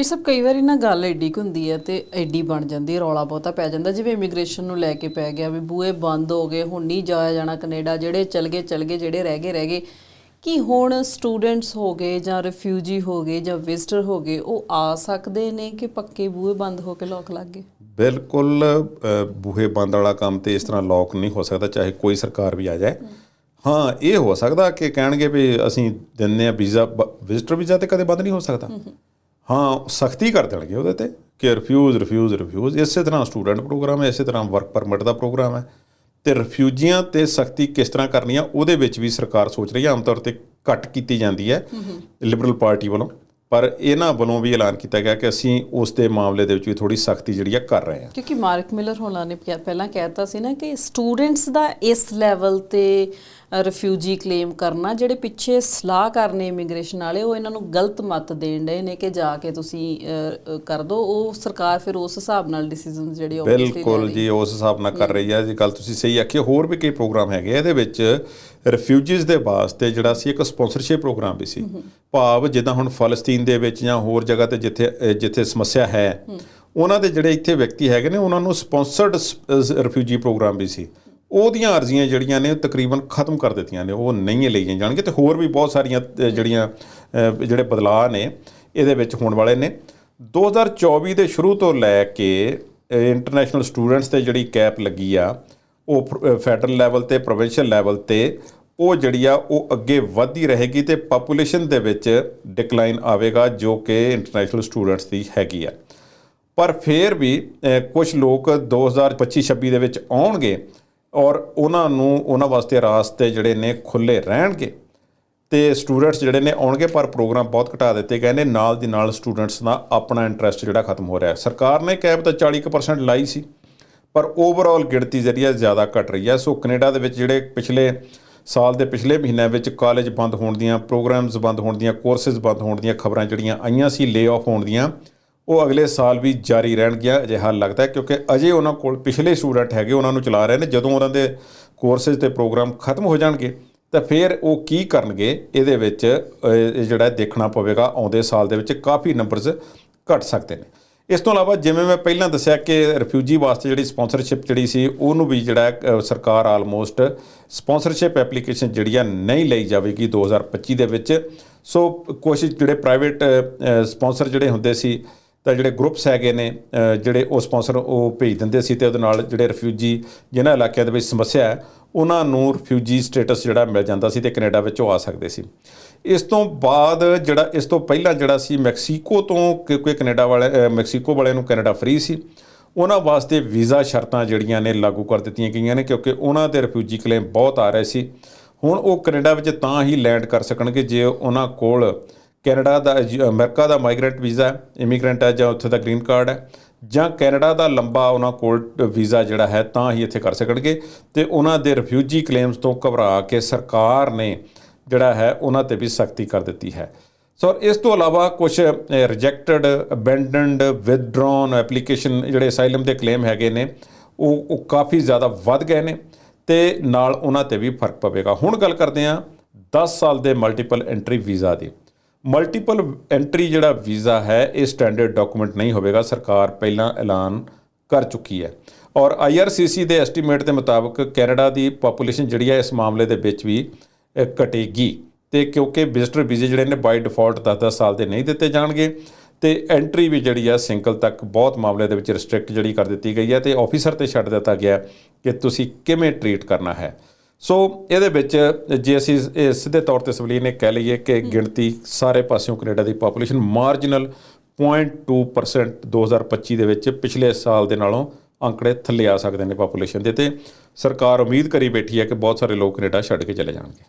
ਇਹ ਸਭ ਕਈ ਵਾਰੀ ਨਾ ਗੱਲ ਐਡੀ ਹੁੰਦੀ ਹੈ ਤੇ ਐਡੀ ਬਣ ਜਾਂਦੀ ਹੈ ਰੌਲਾ ਬਹੁਤਾ ਪੈ ਜਾਂਦਾ। ਜਿਵੇਂ ਇਮੀਗ੍ਰੇਸ਼ਨ ਨੂੰ ਲੈ ਕੇ ਪੈ ਗਿਆ ਵੀ ਬੂਏ ਬੰਦ ਹੋ ਗਏ ਹੁਣ ਨਹੀਂ ਜਾਇਆ ਜਾਣਾ ਕੈਨੇਡਾ ਜਿਹੜੇ ਚਲ ਗਏ ਚਲ ਗਏ ਜਿਹੜੇ ਰਹਿ ਗਏ ਰਹਿ ਗਏ। ਕੀ ਹੁਣ ਸਟੂਡੈਂਟਸ ਹੋ ਗਏ ਜਾਂ ਰਿਫਿਊਜੀ ਹੋ ਗਏ ਜਾਂ ਵਿਜ਼ਟਰ ਹੋ ਗਏ ਉਹ ਆ ਸਕਦੇ ਨੇ ਕਿ ਪੱਕੇ ਬੂਏ ਬੰਦ ਹੋ ਕੇ ਲੋਕ ਲੱਗ ਗਏ? ਬਿਲਕੁਲ ਬੂਹੇ ਬੰਦ ਵਾਲਾ ਕੰਮ ਤੇ ਇਸ ਤਰ੍ਹਾਂ ਲੋਕ ਨਹੀਂ ਹੋ ਸਕਦਾ ਚਾਹੇ ਕੋਈ ਸਰਕਾਰ ਵੀ ਆ ਜਾਏ। ਹਾਂ। ਇਹ ਹੋ ਸਕਦਾ ਕਿ ਕਹਿਣਗੇ ਵੀ ਅਸੀਂ ਦਿੰਨੇ ਆ ਵੀਜ਼ਾ ਵਿਜ਼ਟਰ ਵੀਜ਼ਾ ਤੇ ਕਦੇ ਬੰਦ ਨਹੀਂ ਹੋ ਸਕਦਾ। ਹਾਂ, ਸਖਤੀ ਕਰ ਦੇਣਗੇ ਉਹਦੇ ਤੇ ਕਿ ਰਿਫਿਊਜ਼ ਰਿਫਿਊਜ਼ ਰਿਫਿਊਜ਼ ਇਸੇ ਤਰ੍ਹਾਂ ਸਟੂਡੈਂਟ ਪ੍ਰੋਗਰਾਮ ਹੈ, ਇਸੇ ਤਰ੍ਹਾਂ ਵਰਕ ਪਰਮਿਟ ਦਾ ਪ੍ਰੋਗਰਾਮ ਹੈ। ਤੇ ਰਿਫਿਊਜੀਆਂ ਤੇ ਸਖਤੀ ਕਿਸ ਤਰ੍ਹਾਂ ਕਰਨੀ ਆ, ਉਹਦੇ ਵਿੱਚ ਵੀ ਸਰਕਾਰ ਸੋਚ ਰਹੀ ਹੈ ਆਮ ਤੌਰ ਤੇ ਘੱਟ ਕੀਤੀ ਜਾਂਦੀ ਹੈ ਲਿਬਰਲ ਪਾਰਟੀ ਵੱਲੋਂ। ਪਰ ਇਹਨਾਂ ਵੱਲੋਂ ਵੀ ਐਲਾਨ ਕੀਤਾ ਗਿਆ ਕਿ ਅਸੀਂ ਉਸ ਦੇ ਮਾਮਲੇ ਦੇ ਵਿੱਚ ਵੀ ਥੋੜੀ ਸਖਤੀ ਜਿਹੜੀ ਆ ਕਰ ਰਹੇ ਹਾਂ ਕਿਉਂਕਿ ਮਾਰਕ ਮਿਲਰ ਹੋਣਾ ਨੇ ਕਿਹਾ- ਪਹਿਲਾਂ ਕਹਿਤਾ ਸੀ ਨਾ ਕਿ ਸਟੂਡੈਂਟਸ ਦਾ ਇਸ ਲੈਵਲ ਤੇ ਰਿਫਿਊਜੀ ਕਲੇਮ ਕਰਨਾ ਜਿਹੜੇ ਪਿੱਛੇ ਸਲਾਹ ਕਰਨੇ ਇਮੀਗ੍ਰੇਸ਼ਨ ਵਾਲੇ ਉਹ ਇਹਨਾਂ ਨੂੰ ਗਲਤ ਮਤ ਦੇਣ ਡਏ ਨੇ ਕਿ ਜਾ ਕੇ ਤੁਸੀਂ ਕਰ ਦਿਓ ਉਹ ਸਰਕਾਰ ਫਿਰ ਉਸ ਹਿਸਾਬ ਨਾਲ ਡਿਸੀਜਨਸ ਜਿਹੜੇ ਬਿਲਕੁਲ ਜੀ ਉਸ ਹਿਸਾਬ ਨਾਲ ਕਰ ਰਹੀ ਹੈ ਜੀ ਗੱਲ ਤੁਸੀਂ ਸਹੀ ਆਖੀ। ਹੋਰ ਵੀ ਕਈ ਪ੍ਰੋਗਰਾਮ ਹੈਗੇ। ਇਹਦੇ ਵਿੱਚ ਰਿਫਿਊਜੀਜ਼ ਦੇ ਵਾਸਤੇ ਜਿਹੜਾ ਸੀ ਇੱਕ ਸਪਾਂਸਰਸ਼ਿਪ ਪ੍ਰੋਗਰਾਮ ਵੀ ਸੀ। ਭਾਵ ਜਿੱਦਾਂ ਹੁਣ ਫਲਸਤੀਨ ਦੇ ਵਿੱਚ ਜਾਂ ਹੋਰ ਜਗ੍ਹਾ ਤੇ ਜਿੱਥੇ ਜਿੱਥੇ ਸਮੱਸਿਆ ਹੈ ਉਹਨਾਂ ਦੇ ਜਿਹੜੇ ਇੱਥੇ ਵਿਅਕਤੀ ਹੈਗੇ ਨੇ ਉਹਨਾਂ ਨੂੰ ਸਪਾਂਸਰਡ ਰਿਫਿਊਜੀ ਪ੍ਰੋਗਰਾਮ ਵੀ ਸੀ। ਉਹਦੀਆਂ ਅਰਜ਼ੀਆਂ ਜਿਹੜੀਆਂ ਨੇ ਤਕਰੀਬਨ ਖਤਮ ਕਰ ਦਿੱਤੀਆਂ ਨੇ, ਉਹ ਨਹੀਂ ਲਈਆਂ ਜਾਣਗੀਆਂ ਤੇ ਹੋਰ ਵੀ ਬਹੁਤ ਸਾਰੀਆਂ ਜਿਹੜੀਆਂ ਜਿਹੜੇ ਬਦਲਾਅ ਨੇ, ਇਹਦੇ ਵਿੱਚ ਹੋਣ ਵਾਲੇ ਨੇ। 2024 ਦੇ ਸ਼ੁਰੂ ਤੋਂ ਲੈ ਕੇ ਇੰਟਰਨੈਸ਼ਨਲ ਸਟੂਡੈਂਟਸ ਤੇ ਜਿਹੜੀ ਕੈਪ ਲੱਗੀ ਆ, ਉਹ ਫੈਡਰਲ ਲੈਵਲ ਤੇ ਪ੍ਰੋਵਿੰਸ਼ੀਅਲ ਲੈਵਲ ਤੇ, ਉਹ ਜਿਹੜੀ ਆ, ਉਹ ਅੱਗੇ ਵਧਦੀ ਰਹੇਗੀ ਤੇ ਪੋਪੂਲੇਸ਼ਨ ਦੇ ਵਿੱਚ ਡਿਕਲਾਈਨ ਆਵੇਗਾ, ਜੋ ਕਿ ਇੰਟਰਨੈਸ਼ਨਲ ਸਟੂਡੈਂਟਸ ਦੀ ਹੈਗੀ ਆ। ਪਰ ਫਿਰ ਵੀ ਕੁਝ ਲੋਕ 2025-26 ਦੇ ਵਿੱਚ ਆਉਣਗੇ ਔਰ ਉਹਨਾਂ ਨੂੰ, ਉਹਨਾਂ ਵਾਸਤੇ ਰਾਸਤੇ ਜਿਹੜੇ ਨੇ ਖੁੱਲੇ ਰਹਿਣਗੇ ਤੇ ਸਟੂਡੈਂਟਸ ਜਿਹੜੇ ਨੇ ਆਉਣਗੇ, ਪਰ ਪ੍ਰੋਗਰਾਮ ਬਹੁਤ ਘਟਾ ਦਿੱਤੇ ਗਏ ਨੇ। ਨਾਲ ਦੀ ਨਾਲ ਸਟੂਡੈਂਟਸ ਦਾ ਆਪਣਾ ਇੰਟਰਸਟ ਜਿਹੜਾ ਖਤਮ ਹੋ ਰਿਹਾ ਹੈ। ਸਰਕਾਰ ਨੇ ਕੈਪ ਤਾਂ 40% ਲਾਈ ਸੀ, ਪਰ ਓਵਰਆਲ ਗਿਣਤੀ ਜ਼ਰੀਆ ਜ਼ਿਆਦਾ ਘਟ ਰਹੀ ਹੈ। ਸੋ ਕੈਨੇਡਾ ਦੇ ਵਿੱਚ ਜਿਹੜੇ ਪਿਛਲੇ ਸਾਲ ਦੇ ਪਿਛਲੇ ਮਹੀਨਿਆਂ ਵਿੱਚ ਕਾਲਜ ਬੰਦ ਹੋਣ ਦੀਆਂ ਪ੍ਰੋਗਰਾਮਸ ਬੰਦ ਹੋਣ ਦੀਆਂ ਕੋਰਸਸ ਬੰਦ ਹੋਣ ਦੀਆਂ ਖਬਰਾਂ ਜਿਹੜੀਆਂ ਆਈਆਂ ਸੀ ਲੇ ਆਫ ਹੋਣ ਦੀਆਂ ਉਹ ਅਗਲੇ ਸਾਲ ਵੀ ਜਾਰੀ ਰਹਿਣਗੀਆਂ, ਅਜਿਹਾ ਲੱਗਦਾ ਹੈ, ਕਿਉਂਕਿ ਅਜੇ ਉਹਨਾਂ ਕੋਲ ਪਿਛਲੇ ਸਟੂਡੈਂਟ ਹੈਗੇ, ਉਹਨਾਂ ਨੂੰ ਚਲਾ ਰਹੇ ਨੇ। ਜਦੋਂ ਉਹਨਾਂ ਦੇ ਕੋਰਸਸ ਤੇ ਪ੍ਰੋਗਰਾਮ ਖਤਮ ਹੋ ਜਾਣਗੇ, ਤਾਂ ਫਿਰ ਉਹ ਕੀ ਕਰਨਗੇ, ਇਹਦੇ ਵਿੱਚ ਇਹ ਜਿਹੜਾ ਦੇਖਣਾ ਪਵੇਗਾ। ਆਉਂਦੇ ਸਾਲ ਦੇ ਵਿੱਚ ਕਾਫੀ ਨੰਬਰਸ ਘਟ ਸਕਦੇ ਨੇ। ਇਸ ਤੋਂ ਇਲਾਵਾ, ਜਿਵੇਂ ਮੈਂ ਪਹਿਲਾਂ ਦੱਸਿਆ ਕਿ ਰਿਫਿਊਜੀ ਵਾਸਤੇ ਜਿਹੜੀ ਸਪਾਂਸਰਸ਼ਿਪ ਜਿਹੜੀ ਸੀ, ਉਹਨੂੰ ਵੀ ਜਿਹੜਾ ਸਰਕਾਰ ਆਲਮੋਸਟ ਸਪਾਂਸਰਸ਼ਿਪ ਐਪਲੀਕੇਸ਼ਨ ਜਿਹੜੀ ਆ ਨਹੀਂ ਲਈ ਜਾਵੇਗੀ 2025 ਦੇ ਵਿੱਚ। ਸੋ ਕੁਝ ਜਿਹੜੇ ਪ੍ਰਾਈਵੇਟ ਸਪਾਂਸਰ ਜਿਹੜੇ ਹੁੰਦੇ ਸੀ ਤਾਂ ਜਿਹੜੇ ਗਰੁੱਪਸ ਹੈਗੇ ਨੇ ਜਿਹੜੇ ਉਹ ਸਪਾਂਸਰ ਉਹ ਭੇਜ ਦਿੰਦੇ ਸੀ ਤੇ ਉਹਦੇ ਨਾਲ ਜਿਹੜੇ ਰਿਫਿਊਜੀ ਜਿਨ੍ਹਾਂ ਇਲਾਕਿਆਂ ਦੇ ਵਿੱਚ ਸਮੱਸਿਆ ਹੈ, ਉਹਨਾਂ ਨੂੰ ਰਿਫਿਊਜੀ ਸਟੇਟਸ ਜਿਹੜਾ ਮਿਲ ਜਾਂਦਾ ਸੀ ਤੇ ਕੈਨੇਡਾ ਵਿੱਚ ਉਹ ਆ ਸਕਦੇ ਸੀ। ਇਸ ਤੋਂ ਬਾਅਦ ਜਿਹੜਾ, ਇਸ ਤੋਂ ਪਹਿਲਾਂ ਜਿਹੜਾ ਸੀ ਮੈਕਸੀਕੋ ਤੋਂ ਕਿਉਂਕਿ ਕੈਨੇਡਾ ਵਾਲੇ ਮੈਕਸੀਕੋ ਵਾਲਿਆਂ ਨੂੰ ਕੈਨੇਡਾ ਫ੍ਰੀ ਸੀ। ਉਹਨਾਂ ਵਾਸਤੇ ਵੀਜ਼ਾ ਸ਼ਰਤਾਂ ਜਿਹੜੀਆਂ ਨੇ ਲਾਗੂ ਕਰ ਦਿੱਤੀਆਂ ਗਈਆਂ ਨੇ ਕਿਉਂਕਿ ਉਹਨਾਂ ਦੇ ਰਿਫਿਊਜੀ ਕਲੇਮ ਬਹੁਤ ਆ ਰਹੇ ਸੀ। ਹੁਣ ਉਹ ਕੈਨੇਡਾ ਵਿੱਚ ਤਾਂ ਹੀ ਲੈਂਡ ਕਰ ਸਕਣਗੇ ਜੇ ਉਹਨਾਂ ਕੋਲ ਕੈਨੇਡਾ ਦਾ ਜ- ਅਮਰੀਕਾ ਦਾ ਮਾਈਗ੍ਰੈਂਟ ਵੀਜ਼ਾ ਹੈ ਇਮੀਗ੍ਰੈਂਟ ਹੈ ਜਾਂ ਉੱਥੇ ਦਾ ਗ੍ਰੀਨ ਕਾਰਡ ਹੈ, ਜਾਂ ਕੈਨੇਡਾ ਦਾ ਲੰਬਾ ਉਹਨਾਂ ਕੋਲ ਵੀਜ਼ਾ ਜਿਹੜਾ ਹੈ ਤਾਂ ਹੀ ਇੱਥੇ ਕਰ ਸਕਣਗੇ ਤੇ ਉਹਨਾਂ ਦੇ ਰਿਫਿਊਜੀ ਕਲੇਮਸ ਤੋਂ ਘਬਰਾ ਕੇ ਸਰਕਾਰ ਨੇ ਜਿਹੜਾ ਹੈ ਉਹਨਾਂ ਤੇ ਵੀ ਸਖਤੀ ਕਰ ਦਿੱਤੀ ਹੈ। ਸੋ ਇਸ ਤੋਂ ਇਲਾਵਾ ਕੁਝ ਰਿਜੈਕਟਡ ਅਬੈਂਡਨਡ ਵਿਦਡਰਾਨ ਐਪਲੀਕੇਸ਼ਨ ਜਿਹੜੇ ਅਸਾਈਲਮ ਦੇ ਕਲੇਮ ਹੈਗੇ ਨੇ, ਉਹ ਉਹ ਕਾਫੀ ਜ਼ਿਆਦਾ ਵੱਧ ਗਏ ਨੇ ਤੇ ਨਾਲ ਉਹਨਾਂ ਤੇ ਵੀ ਫ਼ਰਕ ਪਵੇਗਾ। ਹੁਣ ਗੱਲ ਕਰਦੇ ਹਾਂ 10 ਸਾਲ ਦੇ ਮਲਟੀਪਲ ਐਂਟਰੀ ਵੀਜ਼ਾ ਦੀ। ਮਲਟੀਪਲ ਐਂਟਰੀ ਜਿਹੜਾ ਵੀਜ਼ਾ ਹੈ, ਇਹ ਸਟੈਂਡਰਡ ਡਾਕੂਮੈਂਟ ਨਹੀਂ ਹੋਵੇਗਾ। ਸਰਕਾਰ ਪਹਿਲਾਂ ਐਲਾਨ ਕਰ ਚੁੱਕੀ ਹੈ। ਔਰ IRCC ਦੇ ਐਸਟੀਮੇਟ ਦੇ ਮੁਤਾਬਕ ਕੈਨੇਡਾ ਦੀ ਪੋਪੂਲੇਸ਼ਨ ਜਿਹੜੀ ਹੈ, ਇਸ ਮਾਮਲੇ ਦੇ ਵਿੱਚ ਵੀ ਘਟੇਗੀ। ਤੇ ਕਿਉਂਕਿ ਵਿਜ਼ਟਰ ਵੀਜ਼ੇ ਜਿਹੜੇ ਨੇ ਬਾਈ ਡਿਫਾਲਟ 10-10 ਸਾਲ ਦੇ ਨਹੀਂ ਦਿੱਤੇ ਜਾਣਗੇ। ਤੇ ਐਂਟਰੀ ਵੀ ਜਿਹੜੀ ਆ ਸਿੰਗਲ ਤੱਕ ਬਹੁਤ ਮਾਮਲੇ ਦੇ ਵਿੱਚ ਰਿਸਟ੍ਰਿਕਟ ਜਿਹੜੀ ਕਰ ਦਿੱਤੀ ਗਈ ਹੈ। ਤੇ ਆਫੀਸਰ ਤੇ ਛੱਡ ਦਿੱਤਾ ਗਿਆ ਕਿ ਤੁਸੀਂ ਕਿਵੇਂ ਟਰੀਟ ਕਰਨਾ ਹੈ। ਸੋ ਇਹਦੇ ਵਿੱਚ ਜੇ ਅਸੀਂ ਇਹ ਸਿੱਧੇ ਤੌਰ ਤੇ ਸਵਲੀਨ ਨੇ ਕਹਿ ਲਈਏ ਕਿ ਗਿਣਤੀ ਸਾਰੇ ਪਾਸਿਓਂ ਕੈਨੇਡਾ ਦੀ ਪੋਪੂਲੇਸ਼ਨ ਮਾਰਜਨਲ 0.2% 2025 ਦੇ ਵਿੱਚ ਪਿਛਲੇ ਸਾਲ ਦੇ ਨਾਲੋਂ ਅੰਕੜੇ ਥੱਲੇ ਆ ਸਕਦੇ ਨੇ ਪੋਪੂਲੇਸ਼ਨ ਦੇ ਤੇ ਸਰਕਾਰ ਉਮੀਦ ਕਰੀ ਬੈਠੀ ਹੈ ਕਿ ਬਹੁਤ ਸਾਰੇ ਲੋਕ ਕੈਨੇਡਾ ਛੱਡ ਕੇ ਚਲੇ ਜਾਣਗੇ।